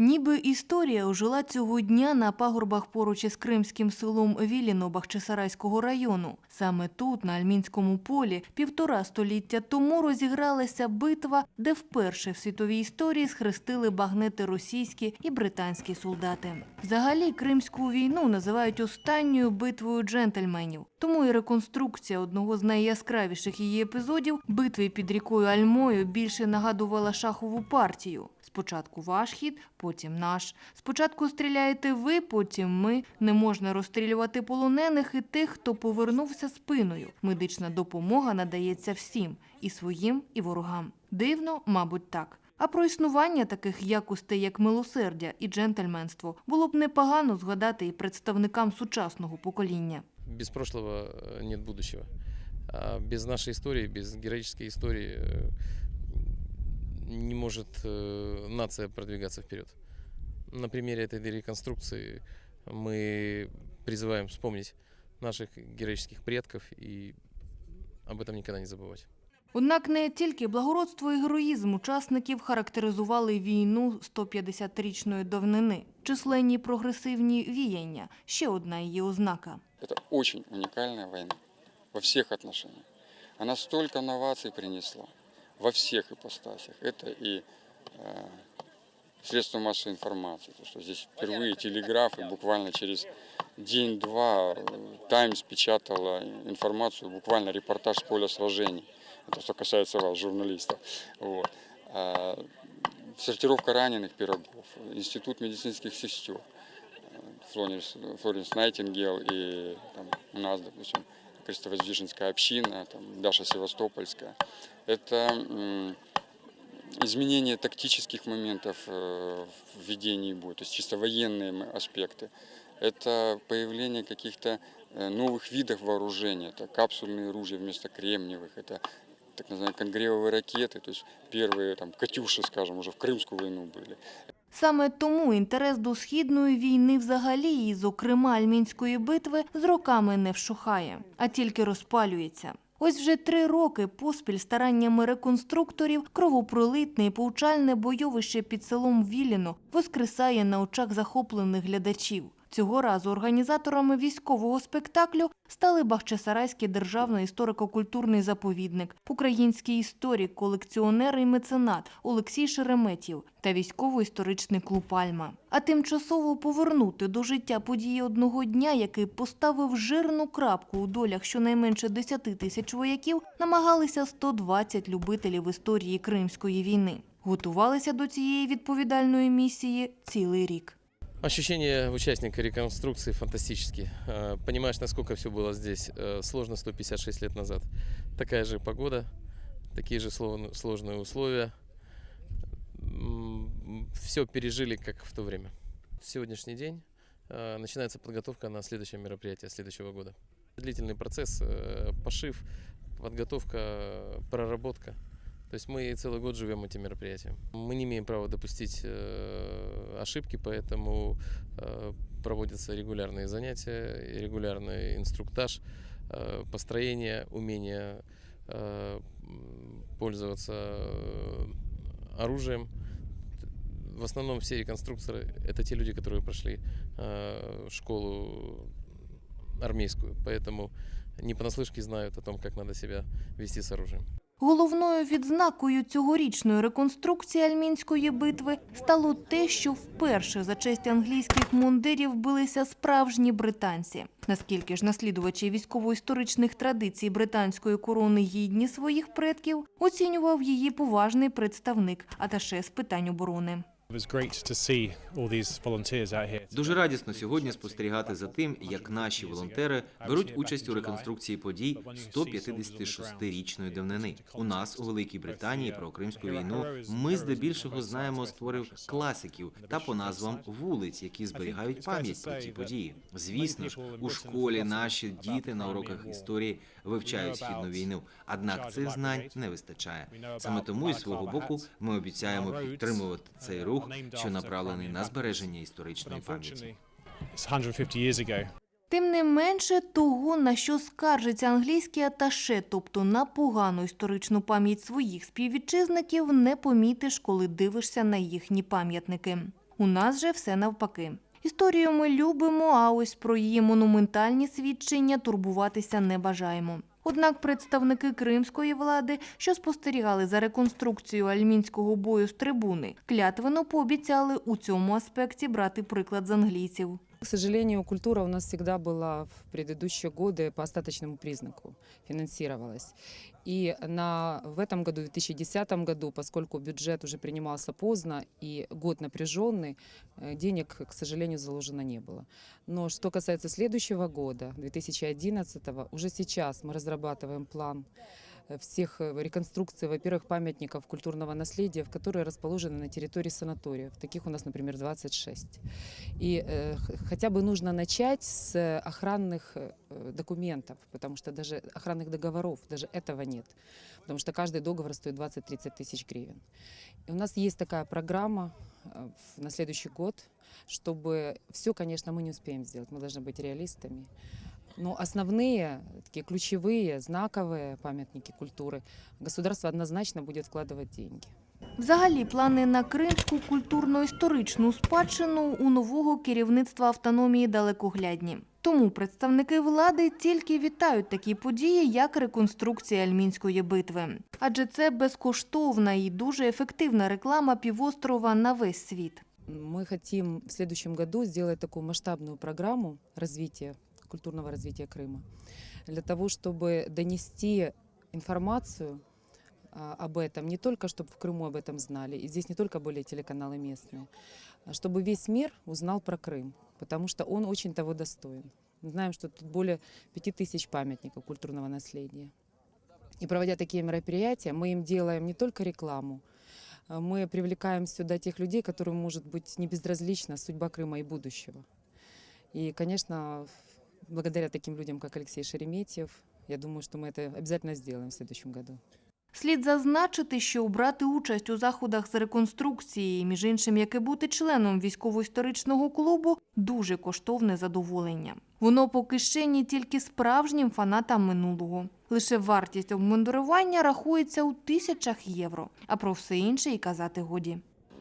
Ніби історія ожила цього дня на пагорбах поруч із кримським селом Віліно Бахчисарайського району. Саме тут, на Альмінському полі, півтора століття тому розігралася битва, де вперше в світовій історії схрестили багнети російські і британські солдати. Взагалі, Кримську війну називають останньою битвою джентльменів. Тому і реконструкція одного з найяскравіших її епізодів битви під рікою Альмою більше нагадувала шахову партію. Спочатку ваш хід, потім наш. Спочатку стріляєте ви, потім ми. Не можна розстрілювати полонених і тих, хто повернувся спиною. Медична допомога надається всім і своїм, і ворогам. Дивно, мабуть, так. А про існування таких якостей, як милосердя і джентльменство, було б непогано згадати і представникам сучасного покоління. без прошлого нет будущего. А без нашей истории, без героической истории э, не может э, нация продвигаться вперед. На примере этой реконструкции мы призываем вспомнить наших героических предков и об этом никогда не забывать. Однак не тільки благородство і героїзм учасників характеризували війну 150-річної давнини. Численні прогресивні віяння – ще одна її ознака. Это очень уникальная война во всех отношениях. Она столько новаций принесла Во всех ипостасях. Это и э, средства массовой информации, то, что здесь впервые телеграфы буквально через день-два э, Таймс печатала информацию, буквально репортаж с поля сражений. Это что касается вас, журналистов. Вот. А, сортировка раненых пирогов, институт медицинских сестер. Флоренс, Флоренс Найтингел и там, у нас, допустим, Крестовоздвиженская община, там, Даша Севастопольская. Это изменение тактических моментов э, в ведении боя, то есть чисто военные аспекты. Это появление каких-то э, новых видов вооружения, это капсульные ружья вместо кремниевых, это так называемые конгревовые ракеты, то есть первые там «Катюши», скажем, уже в Крымскую войну были. Саме тому інтерес до східної війни взагалі і, зокрема, Альмінської битви з роками не вшухає, а тільки розпалюється. Ось вже три роки поспіль стараннями реконструкторів кровопролитне і повчальне бойовище під селом Віліно воскресає на очах захоплених глядачів. Цього разу організаторами військового спектаклю стали Бахчисарайський державний історико-культурний заповідник, український історик, колекціонер і меценат Олексій Шереметів та військово-історичний клуб «Альма». А тимчасово повернути до життя події одного дня, який поставив жирну крапку у долях щонайменше 10 тисяч вояків, намагалися 120 любителів історії Кримської війни. Готувалися до цієї відповідальної місії цілий рік. Ощущения участника реконструкции фантастические. Э, Понимаешь, насколько все было здесь э, сложно 156 лет назад. Такая же погода, такие же сло- сложные условия. Все пережили, как в то время. Сегодняшний день э, начинается подготовка на следующее мероприятие следующего года. Длительный процесс, пошив, подготовка, проработка. То есть мы целый год живем этим мероприятием. Мы не имеем права допустить э, ошибки, поэтому э, проводятся регулярные занятия, регулярный инструктаж, э, построение, умение э, пользоваться э, оружием. В основном все реконструкторы это те люди, которые прошли э, школу армейскую, поэтому не понаслышке знают о том, как надо себя вести с оружием. Головною відзнакою цьогорічної реконструкції Альмінської битви стало те, що вперше за честь англійських мундирів билися справжні британці. Наскільки ж наслідувачі військово-історичних традицій британської корони гідні своїх предків, оцінював її поважний представник аташе з питань оборони. Дуже радісно сьогодні спостерігати за тим, як наші волонтери беруть участь у реконструкції подій 156-річної давнини. У нас у Великій Британії про Кримську війну ми здебільшого знаємо з творів класиків та по назвам вулиць, які зберігають пам'ять про ті події. Звісно ж, у школі наші діти на уроках історії вивчають східну війну. Однак цих знань не вистачає. Саме тому із свого боку ми обіцяємо підтримувати цей рух, що направлений на збереження історичної пам'яті. It's 150 years ago. Тим не менше того, на що скаржиться англійський аташе, тобто на погану історичну пам'ять своїх співвітчизників, не помітиш, коли дивишся на їхні пам'ятники. У нас же все навпаки. Історію ми любимо, а ось про її монументальні свідчення турбуватися не бажаємо. Однак представники кримської влади, що спостерігали за реконструкцією альмінського бою з трибуни, клятвено пообіцяли у цьому аспекті брати приклад з англійців. К сожалению, культура у нас всегда была в предыдущие годы по остаточному признаку финансировалась. И на, в этом году, в 2010 году, поскольку бюджет уже принимался поздно и год напряженный, э, денег, к сожалению, заложено не было. Но что касается следующего года, 2011, уже сейчас мы разрабатываем план э, всех э, реконструкций, во-первых, памятников культурного наследия, которые расположены на территории санаториев. Таких у нас, например, 26. И э, хотя бы нужно начать с охранных э, документов, потому что даже охранных договоров, даже этого нет. Потому что каждый договор стоит 20-30 тысяч гривен. И у нас есть такая программа э, на следующий год, чтобы все, конечно, мы не успеем сделать, мы должны быть реалистами. Но основные, такие ключевые, знаковые памятники культуры государство однозначно будет вкладывать деньги. Взагалі, плани на кримську культурно-історичну спадщину у нового керівництва автономії далекоглядні. Тому представники влади тільки вітають такі події, як реконструкція Альмінської битви. Адже це безкоштовна і дуже ефективна реклама півострова на весь світ. Мы хотим в следующем году сделать такую масштабную программу развития, культурного развития Крыма, для того, чтобы донести информацию а, об этом, не только чтобы в Крыму об этом знали, и здесь не только были телеканалы местные, а чтобы весь мир узнал про Крым, потому что он очень того достоин. Мы знаем, что тут более пяти тысяч памятников культурного наследия. И проводя такие мероприятия, мы им делаем не только рекламу, а мы привлекаем сюда тех людей, которым может быть не безразлична судьба Крыма и будущего. И, конечно, благодаря таким людям, как Алексей Шереметьев, я думаю, что мы это обязательно сделаем в следующем году. Слід зазначити, що брати участь у заходах з реконструкції, між іншим, як і бути членом військово-історичного клубу, дуже коштовне задоволення. Воно по кишені тільки справжнім фанатам минулого. Лише вартість обмундирування рахується у тисячах євро, а про все інше і казати годі.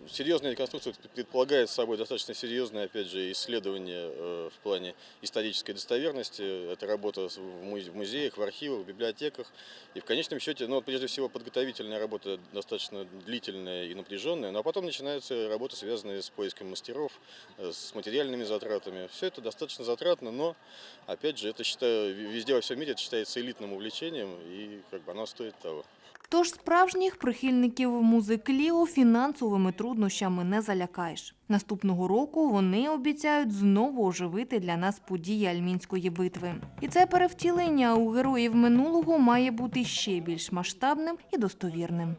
Серьезная реконструкция предполагает собой достаточно серьезное, опять же, исследование э, в плане исторической достоверности. Это работа в музе- в музеях, в архивах, в библиотеках. И в конечном счете, ну, прежде всего, подготовительная работа достаточно длительная и напряженная. Ну, а потом начинается работа, связанная с поиском мастеров, э, с материальными затратами. Все это достаточно затратно, но, опять же, это, считаю, везде во всем мире это считается элитным увлечением, и как бы оно стоит того. Тож справжніх прихильників музик Ліо фінансовими труднощами не залякаєш. Наступного року вони обіцяють знову оживити для нас події Альмінської битви. І це перевтілення у героїв минулого має бути ще більш масштабним і достовірним.